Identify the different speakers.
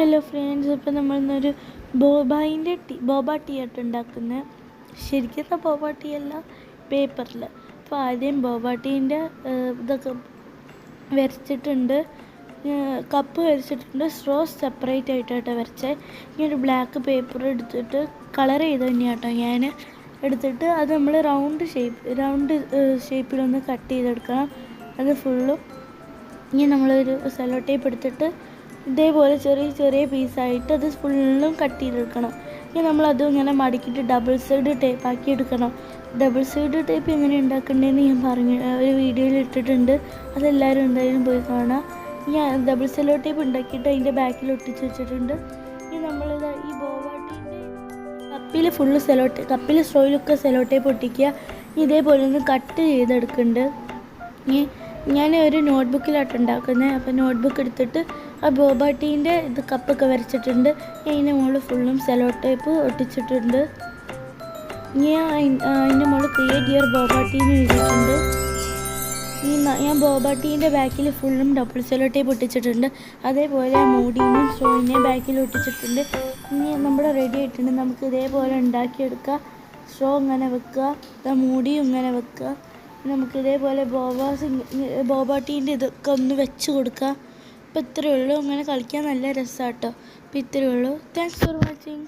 Speaker 1: Hello friends ഇപ്പോൾ നമ്മൾ ഇന്നൊരു ബോബായിന്റെ ടീ ബോബ ടീ ആയിട്ട് ഉണ്ടാക്കുന്നത് ശരിക്കത്തെ ബോബ ടീ അല്ല പേപ്പറിൽ അപ്പോൾ ആദ്യം ബോബ ടീന്റെ ഇതൊക്കെ വരച്ചിട്ടുണ്ട്. കപ്പ് വരച്ചിട്ടുണ്ട്. സ്ട്രോ സെപ്പറേറ്റ് ആയിട്ടാണ് വരച്ചത് ഇനി ഒരു ബ്ലാക്ക് പേപ്പർ എടുത്തിട്ട് കളർ ചെയ്ത് തന്നെയാട്ടോ ഞാൻ എടുത്തിട്ട്. അത് നമ്മൾ റൗണ്ട് ഷേപ്പ് റൗണ്ട് ഷേപ്പിലൊന്ന് കട്ട് ചെയ്തെടുക്കണം. അത് ഫുള്ളും. ഇനി നമ്മളൊരു സെലോ ടേപ്പ് എടുത്തിട്ട് ഇതേപോലെ ചെറിയ ചെറിയ പീസായിട്ട് അത് ഫുള്ളും കട്ട് ചെയ്തെടുക്കണം ഇനി നമ്മളത് ഇങ്ങനെ മടക്കിയിട്ട് ഡബിൾ സൈഡ് ടേപ്പ് ആക്കി എടുക്കണം. ഡബിൾ സൈഡ് ടേപ്പ് എങ്ങനെ ഉണ്ടാക്കേണ്ടതെന്ന് ഞാൻ പറഞ്ഞു ഒരു വീഡിയോയിൽ ഇട്ടിട്ടുണ്ട്. അതെല്ലാവരും എന്തായാലും പോയി കാണാം. ഇനി ഡബിൾ സൈഡ് ടേപ്പ് ഉണ്ടാക്കിയിട്ട് അതിന്റെ ബാക്കിൽ ഒട്ടിച്ച് വെച്ചിട്ടുണ്ട്. ഇനി നമ്മളിത് ഈ ബോവാട്ടിന്റെ കപ്പിൽ ഫുള്ള് സെലോ ടേപ്പ് കപ്പിൽ സ്ട്രോയിലൊക്കെ സെലോ ടേപ്പ് ഒട്ടിക്കുക. ഇതേപോലെ ഒന്ന് കട്ട് ചെയ്തെടുക്കുന്നുണ്ട് ഇനി ഞാൻ ഒരു നോട്ട്ബുക്കിലായിട്ട് ഉണ്ടാക്കുന്നത് അപ്പോൾ നോട്ട്ബുക്ക് എടുത്തിട്ട് ആ ബോബാട്ടീന്റെ ഇത് കപ്പൊക്കെ വരച്ചിട്ടുണ്ട്. അതിന്റെ മുകളിൽ ഫുള്ളും സെലോ ടേപ്പ് ഒട്ടിച്ചിട്ടുണ്ട്. ഞാൻ അതിന്റെ മുകളിൽ ക്രിയേറ്റ് യുവർ ബോബാട്ടീന്ന് എഴുതിയിട്ടുണ്ട്. ഈ ഞാൻ ബോബാട്ടീന്റെ ബാക്കിൽ ഫുള്ളും ഡബിൾ സെലോ ടേപ്പ് ഒട്ടിച്ചിട്ടുണ്ട്. അതേപോലെ മൂടിയും സോയിനെ ബാക്കിൽ ഒട്ടിച്ചിട്ടുണ്ട്. ഇനി നമ്മുടെ റെഡി ആയിട്ടുണ്ട്. നമുക്ക് ഇതേപോലെ ഉണ്ടാക്കിയെടുക്കുക സ്ട്രോ ഇങ്ങനെ വെക്കുക. മൂടിയും ഇങ്ങനെ വെക്കുക. നമുക്ക് ഇതേപോലെ ബോബാസ് ടീന്റെ ഇതൊക്കെ ഒന്ന് വെച്ച് കൊടുക്കാം. അപ്പോൾ ഇത്രയേ ഉള്ളൂ. അങ്ങനെ കളിക്കാൻ നല്ല രസമാണ് കേട്ടോ അപ്പോൾ ഇത്രയേ ഉള്ളൂ. Thanks for watching